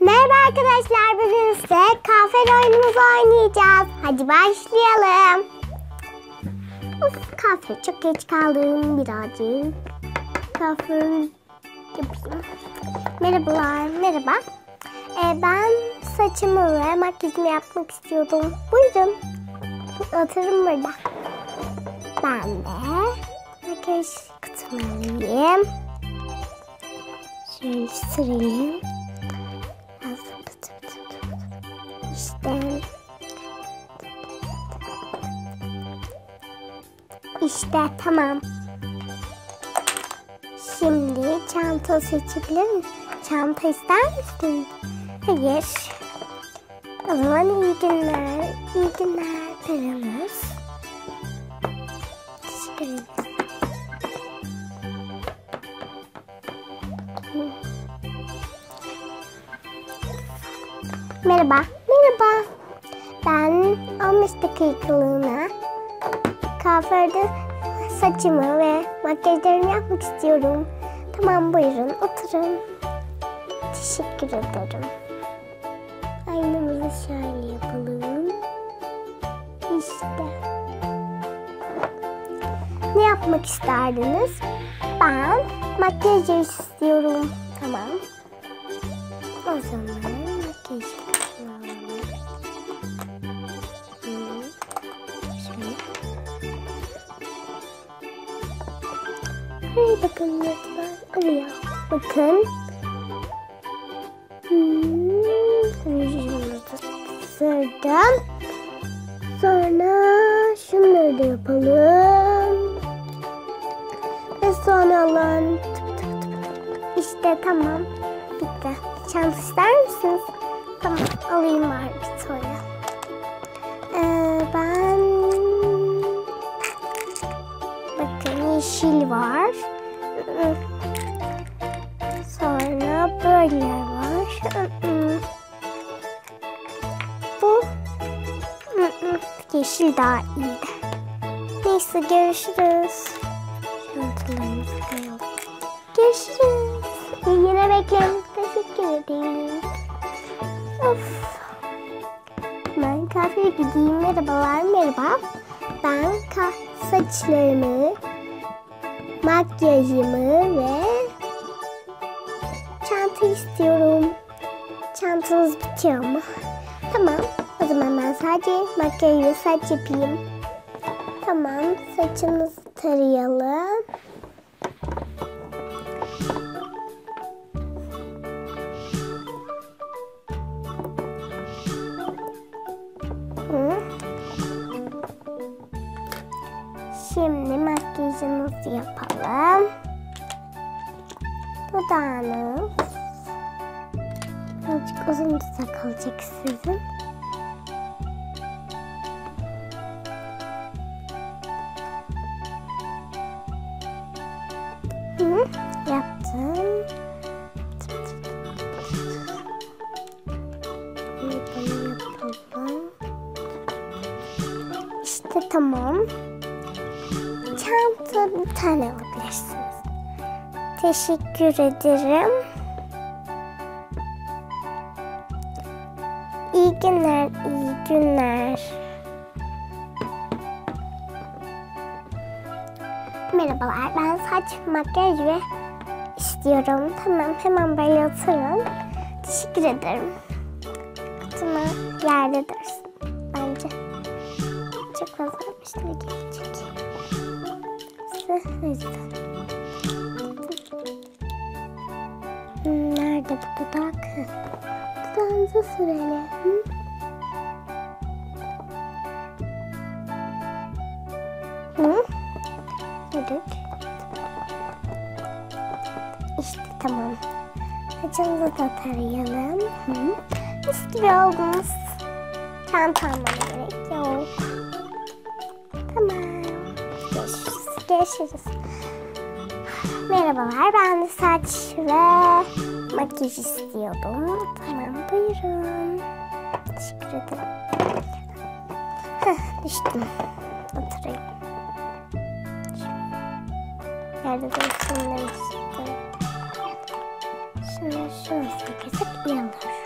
Merhaba arkadaşlar. Bugün size kahve oyunumuzu oynayacağız. Hadi başlayalım. Of kahve çok geç kaldım birazcık. Kahve yapayım. Merhabalar. Merhaba. Ee, ben saçımı ve makyajımı yapmak istiyordum. Buyurun. Oturun burada. Ben de makyaj kutumu alayım. Şöyle sırayım. İşte. İşte tamam. Şimdi çanta seçebilir miyim? Çanta ister misin? Hayır. O zaman iyi günler. İyi günler paramız. Teşekkür ederim. Merhaba. 15 dakikalığına kuaförde saçımı ve makyajlarımı yapmak istiyorum. Tamam buyurun oturun. Teşekkür ederim. Aynamızı şöyle yapalım. İşte. Ne yapmak isterdiniz? Ben makyaj istiyorum. Tamam. O zaman Buraya bakın lütfen. Buraya bakın. Sürdüm. Sonra şunları da yapalım. Ve sonra alalım. İşte tamam. Bitti. Çanta ister misiniz? Tamam alayım var bir tane. Yeşil daha iyiydi. Neyse görüşürüz. Görüşürüz. Yine bekleyin. Teşekkür ederim. Of. Ben kafeye gideyim. Merhabalar, merhaba. Ben saçlarımı, makyajımı ve çanta istiyorum. Çantanız bitiyor mu? Tamam. Sadece makyaj ve saç yapayım. Tamam. Saçınızı tarayalım. Şimdi makyajınızı yapalım. Dudağınız birazcık uzun dudak olacak sizin. Tamam. Çanta bir tane alabilirsiniz. Teşekkür ederim. İyi günler, iyi günler. Merhabalar, ben saç, makyaj ve istiyorum. Tamam, hemen böyle oturun. Teşekkür ederim. Kutuma yerde dursun. Gelecek. Size lütfen. Nerede bu dudak? Dudağınızı sürelim. Hı? Evet. İşte tamam. Saçınızı da tarayalım. Hı? Mis gibi oldunuz. Çanta almama gerek yok. Görüşürüz. Merhabalar. Ben de saç ve makyaj istiyordum. Tamam buyurun. Teşekkür ederim. Heh, düştüm. Oturayım. Yerde dursun demiştim. Şimdi şurasını kesip iyi olur.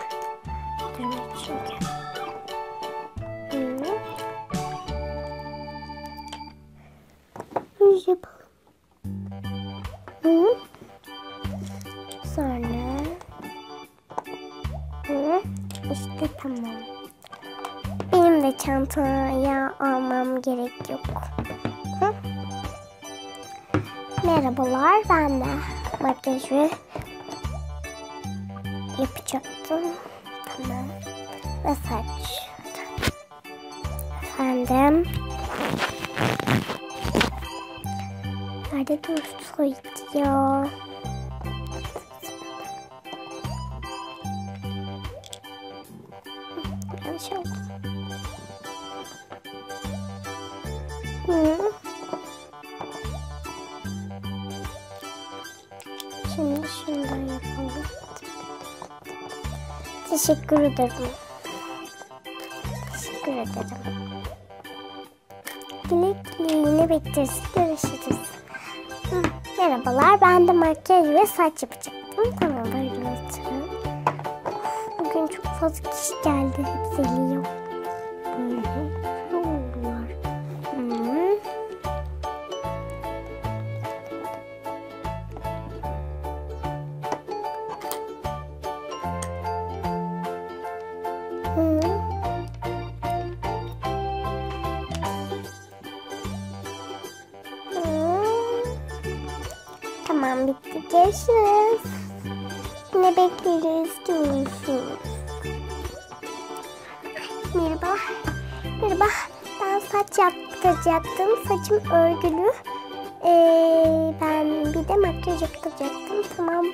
İşte tamam. Benim de çantaya almam gerek yok. Hı? Merhabalar ben de makyajı yapacaktım. Tamam. Ve saç. Efendim. Nerede dursaydı ya? Yanlış oldu. Hı. Şimdi şundan yapalım. Teşekkür ederim. Teşekkür ederim. Güle yine bekleriz. Görüşürüz. Hı, Merhabalar ben de makyaj ve saç yapacaktım. Tamam. Of, Bugün çok fazla kişi geldi. Hepsi geliyor. Hı hı. Ne oluyor? Hı. Hı. Hı. Tamam bitti. Görüşürüz. Yine bekleriz. Yaptıracaktım. Saçım örgülü. Ee, ben bir de makyaj yaptıracaktım. Tamam.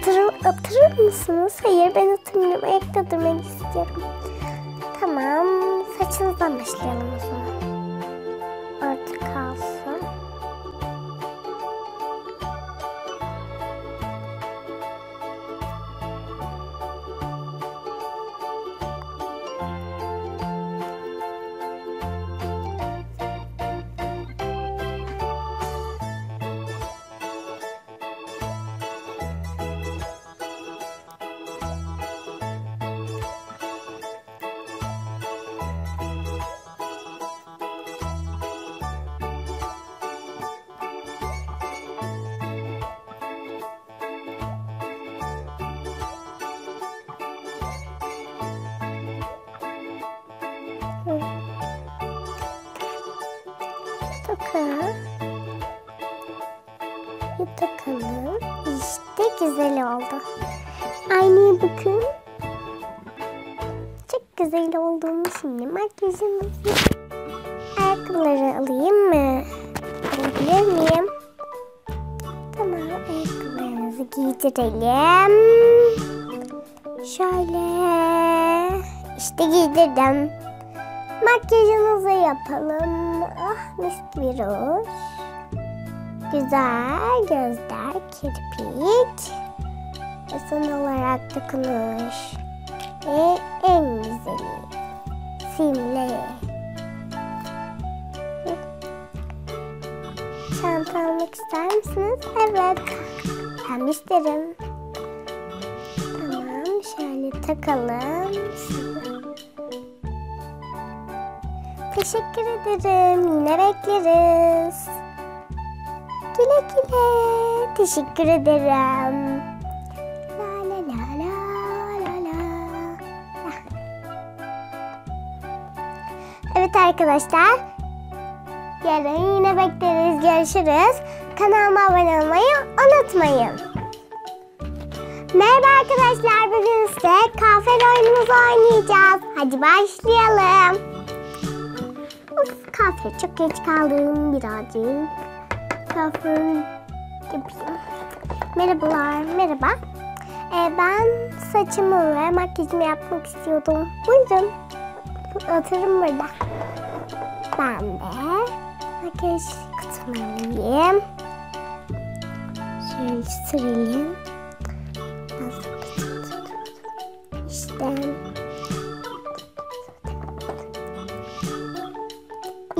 Atırır, atırır mısınız? Hayır ben atırmıyorum. Ayakta durmak istiyorum. Tamam. Saçınızdan başlayalım o zaman. Takın. Bir takalım. İşte güzel oldu. Aynaya bakın. Çok güzel olduğumu şimdi makyajımızı. Ayakkabıları alayım mı? Alabilir miyim? Tamam ayakkabılarınızı giydirelim. Şöyle. İşte giydirdim. Makyajınızı yapalım. Ah mis bir ruj. Güzel gözler, kirpik. Ve son olarak dokunuş. Ve en güzeli. Simle. Çanta almak ister misiniz? Evet. Ben isterim. Tamam şöyle takalım. Teşekkür ederim. Yine bekleriz. Güle güle. Teşekkür ederim. La la la la la la. Evet arkadaşlar. Yarın yine bekleriz. Görüşürüz. Kanalıma abone olmayı unutmayın. Merhaba arkadaşlar. Bugün size kahve oyunumuzu oynayacağız. Hadi başlayalım. Kahve çok geç kaldım birazcık. Kahve yapayım. Merhabalar, merhaba. Ee, ben saçımı ve makyajımı yapmak istiyordum. Buyurun. Oturun burada. Ben de makyaj kutumu alayım. Şöyle süreyim.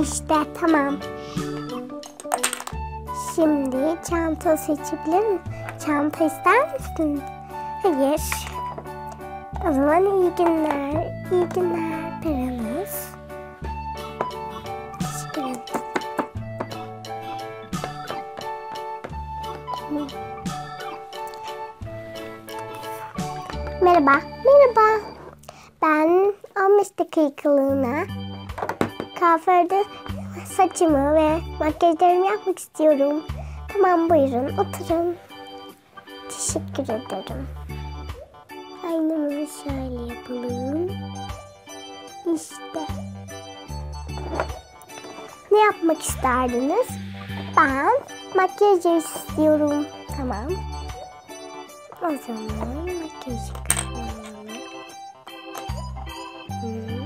İşte tamam. Şimdi çanta seçebilir miyim? Çanta ister misin? Hayır. O zaman iyi günler. İyi günler paramız. Teşekkür ederim. Merhaba. Merhaba. Ben 15 dakikalığına kuaförde saçımı ve makyajlarımı yapmak istiyorum. Tamam buyurun oturun. Teşekkür ederim. Aynamızı şöyle yapalım. İşte. Ne yapmak isterdiniz? Ben makyaj istiyorum. Tamam. O zaman makyaj yapalım. Hmm.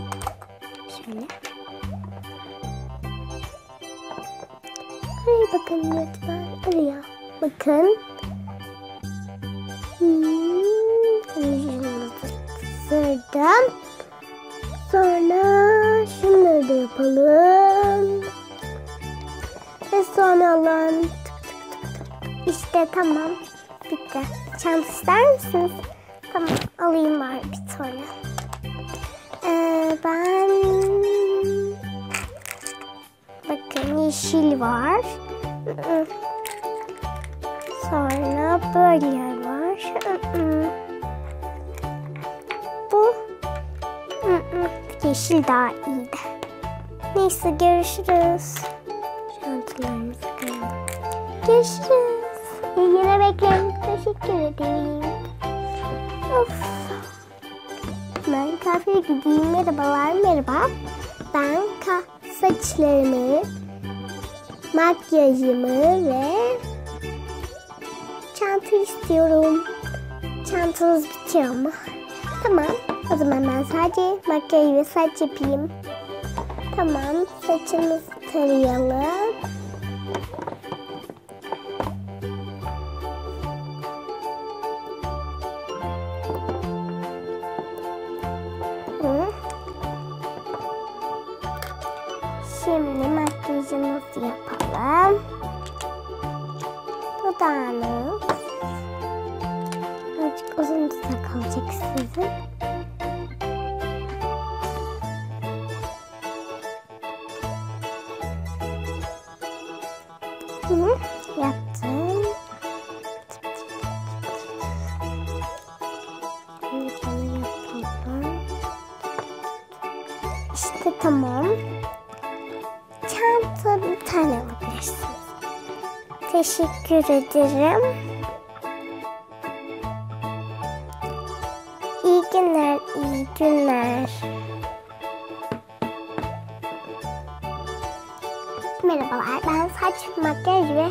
Şöyle. Bakın lütfen. Oraya bakın. Hmm. Sürdüm. Sonra şunları da yapalım. Ve sonra tık. İşte tamam. Bitti. Çanta ister misiniz? Tamam alayım var bir tane. Ee, ben bakın yeşil var. Sonra böyle var. Bu yeşil daha iyiydi. Neyse görüşürüz. Çantalarımızı koyalım. Görüşürüz. Yine bekleyin. Teşekkür ederim. Of. Ben kafeye gideyim. Merhabalar, merhaba. Ben ka saçlarımı, makyajımı ve çanta istiyorum. Çantanız bitiyor mu? Tamam. O zaman ben sadece makyaj ve saç yapayım. Tamam. Saçımızı tarayalım. Dudağınız. Azıcık uzun dudak kalacak sizin. Hı, yaptım. Bunu yapalım. İşte tamam. Teşekkür ederim. İyi günler, iyi günler. Merhabalar, ben saç, makyaj ve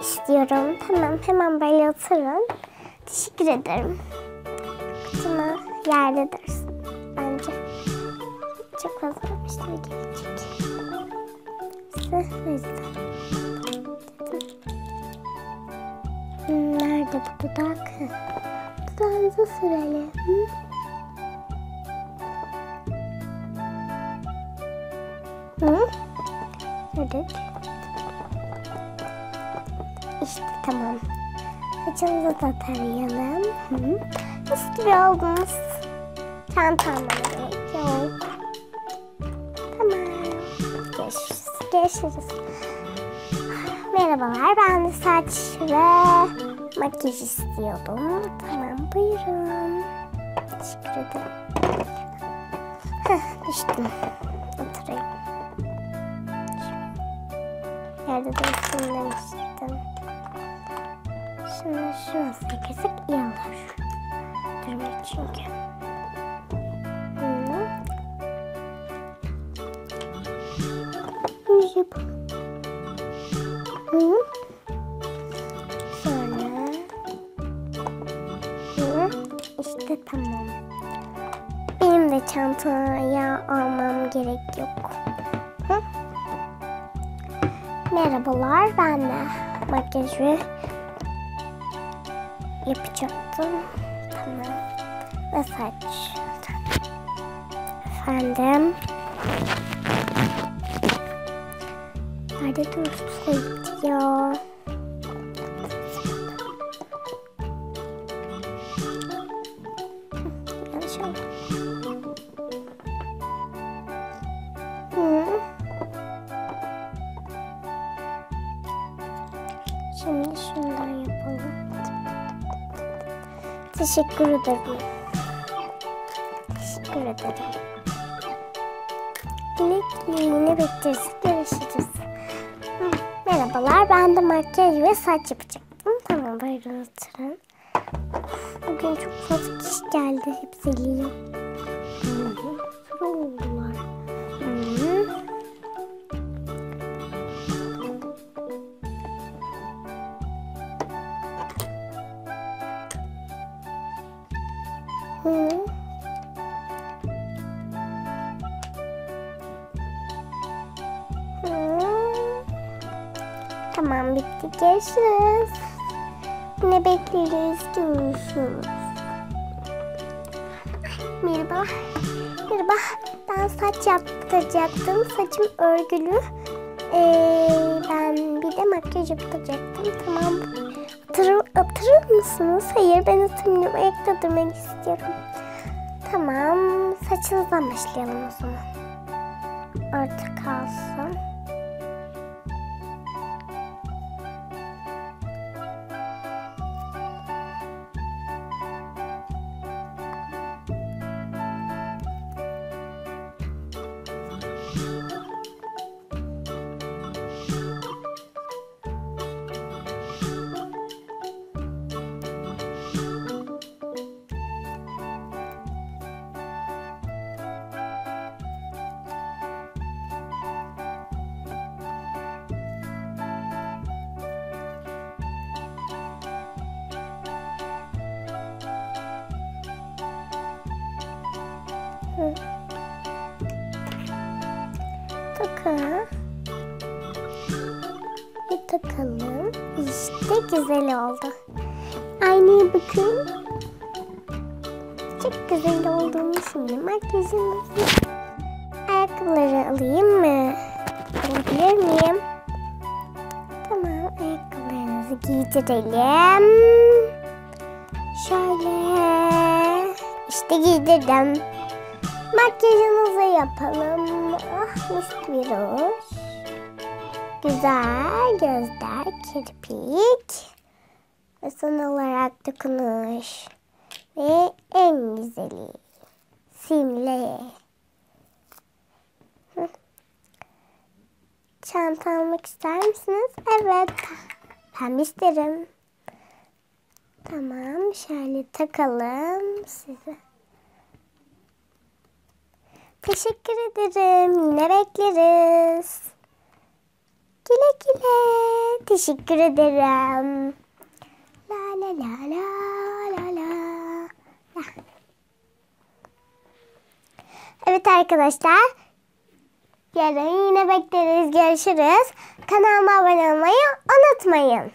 istiyorum. Tamam, hemen böyle oturun. Teşekkür ederim. Kutuma yerde dursun. Bence çok fazla gelecek. İşte o yüzden. Hmm, Nerede bu dudak? Dudağınıza sürelim. Hı? Evet. İşte tamam. Saçınızı da tarayalım. Hı. Mis gibi oldunuz. Çanta yok. Tamam. Görüşürüz. Görüşürüz. Merhabalar. Ben de saç ve makyaj istiyordum. Tamam buyurun. Teşekkür ederim. Heh, düştüm. Oturayım. Yerde dursun demiştim. Şunu şurası kesik iyi olur. Durmuyor çünkü. Hı. Yüz İşte tamam. Benim de çantaya almam gerek yok. Hı? Merhabalar, ben de makyajı yapacaktım. Tamam. Ve saç. Efendim. Nerede dursaydı ya? Şimdi şundan yapalım. Teşekkür ederim. Teşekkür ederim. Güle yine bekleriz. Görüşürüz. Merhabalar ben de makyaj ve saç yapacaktım. Görüşürüz. Yine bekleriz. Görüşürüz. Merhaba. Merhaba. Ben saç yaptıracaktım. Saçım örgülü. Ee, ben bir de makyaj yaptıracaktım. Tamam. Oturur, oturur musunuz? Hayır ben oturmuyorum. Ayakta durmak istiyorum. Tamam. Saçınızdan başlayalım o zaman. Orta kalsın. Takın. Bir takalım. İşte güzel oldu. Aynaya bakın. Çok güzel olduğunu şimdi makyajınızı. Ayakkabıları alayım mı? Alabilir miyim? Tamam ayakkabılarınızı giydirelim. Şöyle. İşte giydirdim. Makyajınızı yapalım. Ah mis bir. Güzel gözler, kirpik. Ve son olarak dokunuş. Ve en güzeli. Simle. Çanta almak ister misiniz? Evet. Ben isterim. Tamam. Şöyle takalım size. Teşekkür ederim. Yine bekleriz. Güle güle. Teşekkür ederim. La la la la la la. Evet arkadaşlar. Yarın yine bekleriz. Görüşürüz. Kanalıma abone olmayı unutmayın.